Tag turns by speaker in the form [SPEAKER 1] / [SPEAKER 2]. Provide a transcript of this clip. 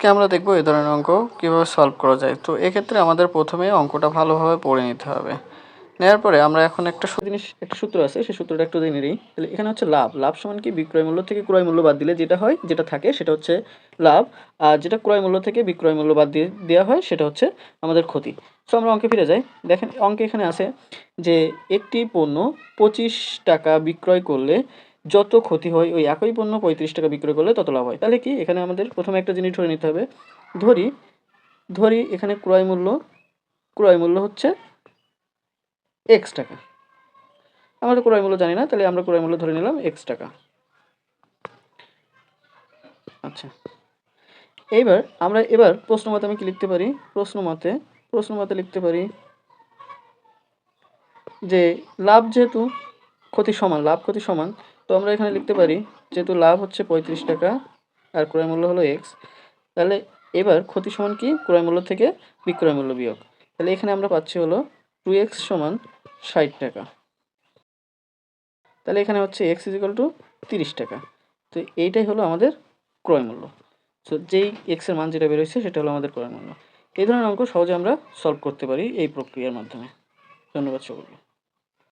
[SPEAKER 1] আজকে আমরা দেখব এই ধরনের অঙ্ক কীভাবে সলভ করা যায়। তো এক্ষেত্রে আমাদের প্রথমে অঙ্কটা ভালোভাবে পড়ে নিতে হবে। নেওয়ার পরে আমরা এখন একটা জিনিস, একটা সূত্র আছে, সেই সূত্রটা একটু জেনে নিই। তাহলে এখানে হচ্ছে লাভ। লাভ সমান কি? বিক্রয় মূল্য থেকে ক্রয় মূল্য বাদ দিলে যেটা হয়, যেটা থাকে সেটা হচ্ছে লাভ। আর যেটা ক্রয় মূল্য থেকে বিক্রয় মূল্য বাদ দিয়ে দেওয়া হয়, সেটা হচ্ছে আমাদের ক্ষতি। সো আমরা অঙ্কে ফিরে যাই। দেখেন, অঙ্কে এখানে আছে যে, একটি পণ্য পঁচিশ টাকা বিক্রয় করলে যত ক্ষতি হয়, ওই একই পণ্য পঁয়ত্রিশ টাকা বিক্রয় করলে তত লাভ হয়। তাহলে কি? এখানে আমাদের প্রথমে একটা জিনিস ধরে নিতে হবে। ধরি ধরি এখানে ক্রয় মূল্য ক্রয় মূল্য হচ্ছে এক্স টাকা। আমরা তো ক্রয় মূল্য জানি না, তাহলে আমরা ক্রয় মূল্য ধরে নিলাম এক্স টাকা। আচ্ছা। এইবার আমরা, এবার প্রশ্ন মতে আমি কি লিখতে পারি? প্রশ্ন মতে প্রশ্ন মতে লিখতে পারি যে, লাভ যেহেতু ক্ষতি সমান, লাভ ক্ষতি সমান। তো আমরা এখানে লিখতে পারি, যেহেতু লাভ হচ্ছে পঁয়ত্রিশ টাকা আর ক্রয় মূল্য হলো এক্স তাহলে এবার ক্ষতি সমান কি? ক্রয় মূল্য থেকে বিক্রয় মূল্য বিয়োগ। তাহলে এখানে আমরা পাচ্ছি হলো টু এক্স সমান ষাট টাকা। তাহলে এখানে হচ্ছে এক্স ইজিক্যাল টু তিরিশ টাকা। তো এইটাই হলো আমাদের ক্রয় মূল্য। সো যেই এক্সের মান যেটা বেরোচ্ছে সেটা হলো আমাদের ক্রয় মূল্য। এই ধরনের অঙ্ক সহজে আমরা সলভ করতে পারি এই প্রক্রিয়ার মাধ্যমে। ধন্যবাদ সকলকে।